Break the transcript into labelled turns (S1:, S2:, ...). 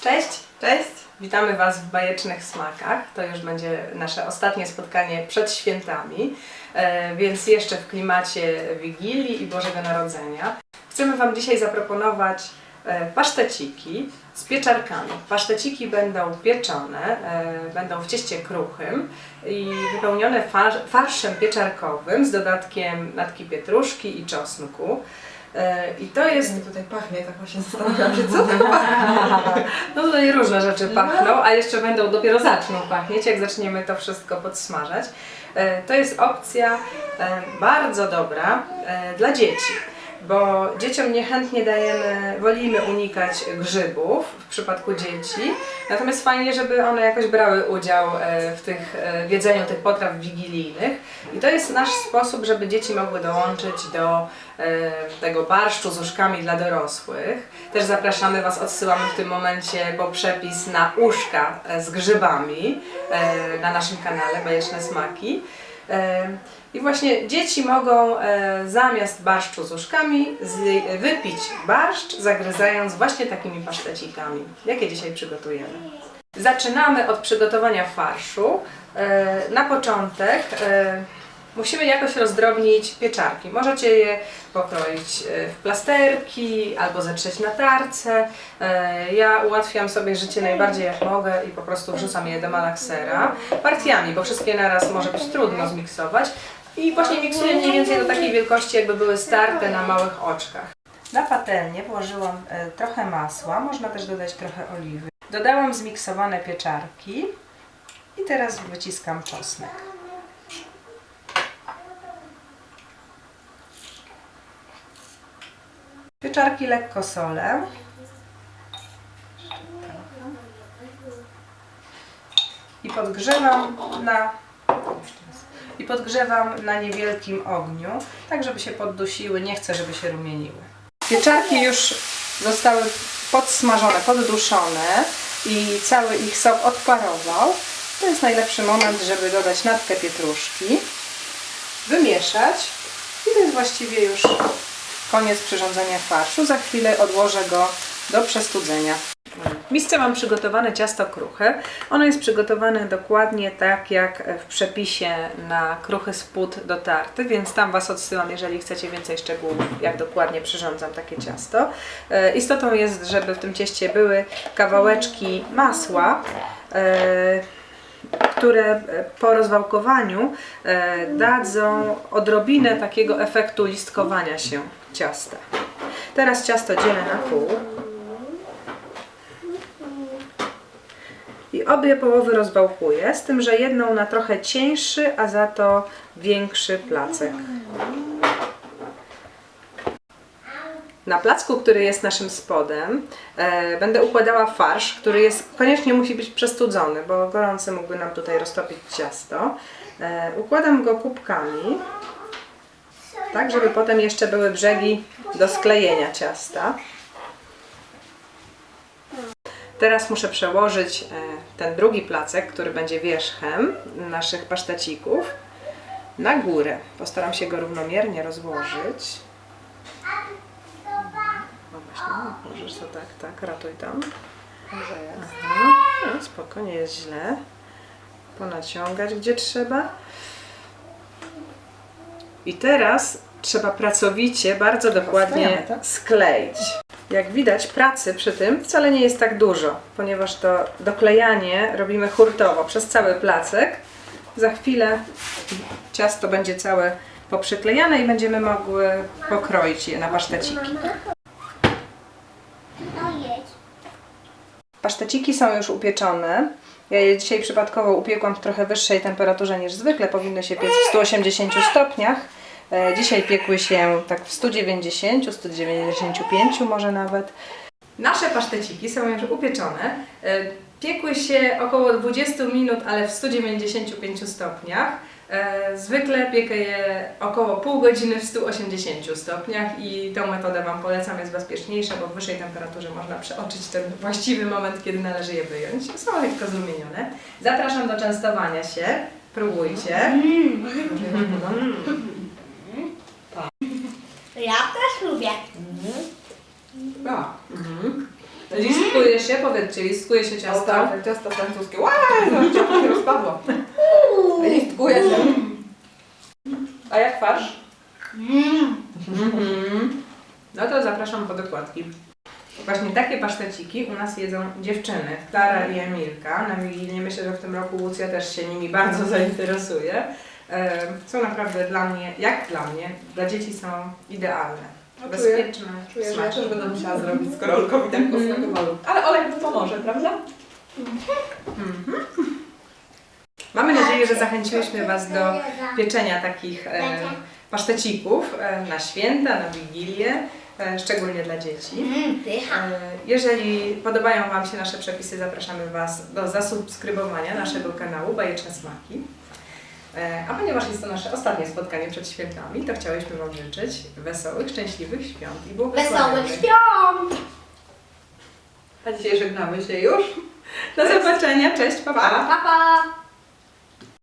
S1: Cześć!
S2: Cześć!
S1: Witamy Was w bajecznych smakach. To już będzie nasze ostatnie spotkanie przed świętami, e, więc jeszcze w klimacie Wigilii i Bożego Narodzenia. Chcemy Wam dzisiaj zaproponować e, paszteciki z pieczarkami. Paszteciki będą pieczone, e, będą w cieście kruchym i wypełnione far- farszem pieczarkowym z dodatkiem natki pietruszki i czosnku. E, I to jest
S2: mi tutaj pachnie, tak właśnie zastanawiam się, co to pachnie.
S1: No tutaj różne rzeczy pachną, a jeszcze będą dopiero zaczną pachnieć, jak zaczniemy to wszystko podsmażać. E, To jest opcja e, bardzo dobra dla dzieci, bo dzieciom niechętnie dajemy, wolimy unikać grzybów w przypadku dzieci, natomiast fajnie, żeby one jakoś brały udział e, w, tych, e, w jedzeniu tych potraw wigilijnych i to jest nasz sposób, żeby dzieci mogły dołączyć do e, tego barszczu z uszkami dla dorosłych. Też zapraszamy Was, odsyłamy w tym momencie po przepis na uszka z grzybami na naszym kanale Bajeczne Smaki. E, I właśnie dzieci mogą e, zamiast barszczu z uszkami z, wypić barszcz, zagryzając właśnie takimi pasztecikami, jakie dzisiaj przygotujemy. Zaczynamy od przygotowania farszu. E, Na początek e, musimy jakoś rozdrobnić pieczarki. Możecie je pokroić e, w plasterki albo zetrzeć na tarce. E, Ja ułatwiam sobie życie najbardziej jak mogę i po prostu wrzucam je do malaksera partiami, bo wszystkie naraz może być trudno zmiksować. I właśnie miksuję mniej więcej do takiej wielkości, jakby były starte na małych oczkach. Na patelnię położyłam e, trochę masła, można też dodać trochę oliwy. Dodałam zmiksowane pieczarki i teraz wyciskam czosnek. Pieczarki lekko solę. I podgrzewam na i podgrzewam na niewielkim ogniu, tak żeby się poddusiły, nie chcę, żeby się rumieniły. Pieczarki już zostały podsmażone, podduszone i cały ich sok odparował. To jest najlepszy moment, żeby dodać natkę pietruszki, wymieszać i to jest właściwie już koniec przyrządzenia farszu. Za chwilę odłożę go do przestudzenia. W misce mam przygotowane ciasto kruche. Ono jest przygotowane dokładnie tak jak w przepisie na kruchy spód do tarty, więc tam Was odsyłam, jeżeli chcecie więcej szczegółów, jak dokładnie przyrządzam takie ciasto. E, Istotą jest, żeby w tym cieście były kawałeczki masła, e, które e, po rozwałkowaniu e, dadzą odrobinę takiego efektu listkowania się ciasta. Teraz ciasto dzielę na pół. I obie połowy rozwałkuję, z tym, że jedną na trochę cieńszy, a za to większy placek. Na placku, który jest naszym spodem, e, będę układała farsz, który jest, koniecznie musi być przestudzony, bo gorący mógłby nam tutaj roztopić ciasto. E, układam go kubkami, tak żeby potem jeszcze były brzegi do sklejenia ciasta. Teraz muszę przełożyć e, ten drugi placek, który będzie wierzchem naszych pasztecików, na górę. Postaram się go równomiernie rozłożyć. No możesz to tak, tak, ratuj tam. Aha, no, spoko, nie jest źle. Ponaciągać gdzie trzeba. I teraz trzeba pracowicie, bardzo dokładnie
S2: tak?
S1: skleić. Jak widać, pracy przy tym wcale nie jest tak dużo, ponieważ to doklejanie robimy hurtowo przez cały placek. Za chwilę ciasto będzie całe poprzyklejane i będziemy mogły pokroić je na paszteciki.
S3: No jedź.
S1: Paszteciki są już upieczone. Ja je dzisiaj przypadkowo upiekłam w trochę wyższej temperaturze niż zwykle. Powinny się piec w 180 stopniach. E, Dzisiaj piekły się tak w 190, 195 może nawet. Nasze paszteciki są już upieczone. E, Piekły się około 20 minut, ale w 195 stopniach. E, Zwykle piekę je około pół godziny w 180 stopniach i tą metodę Wam polecam, jest bezpieczniejsza, bo w wyższej temperaturze można przeoczyć ten właściwy moment, kiedy należy je wyjąć. Są lekko zrumienione. Zapraszam do częstowania się. Próbujcie.
S3: Ja też lubię.
S2: A,
S1: Mhm. Listkuje się, powiedzcie, listkuje się ciasto.
S2: tak, ciasto francuskie. Łaj, no ciasto się rozpadło. Listkuje się.
S1: A jak farsz? Mhm. No to zapraszam po dokładki. Właśnie takie paszteciki u nas jedzą dziewczyny, Klara i Emilka. Na Wigilię myślę, że w tym roku Łucja też się nimi bardzo zainteresuje. E, Są naprawdę dla mnie, jak dla mnie, dla dzieci są idealne.
S2: No, czuję-
S1: Bezpieczne,
S2: Czuję, że ja też
S1: smaczne.
S2: będę musiała zrobić, skoro Olkowi tak posmakowało. Ale Olek mi pomoże, prawda?
S1: Mamy nadzieję, że zachęciłyśmy Was do pieczenia takich e, pasztecików e, na święta, na Wigilię, e, szczególnie dla dzieci.
S3: Mm,
S1: Jeżeli podobają Wam się nasze przepisy, zapraszamy Was do zasubskrybowania naszego kanału Bajeczne Smaki. A ponieważ jest to nasze ostatnie spotkanie przed świętami, to chciałyśmy Wam życzyć wesołych, szczęśliwych świąt i błogosławionych.
S3: Wesołych świąt!
S2: A dzisiaj żegnamy się już.
S1: Do zobaczenia, cześć, pa pa!
S3: Pa, pa!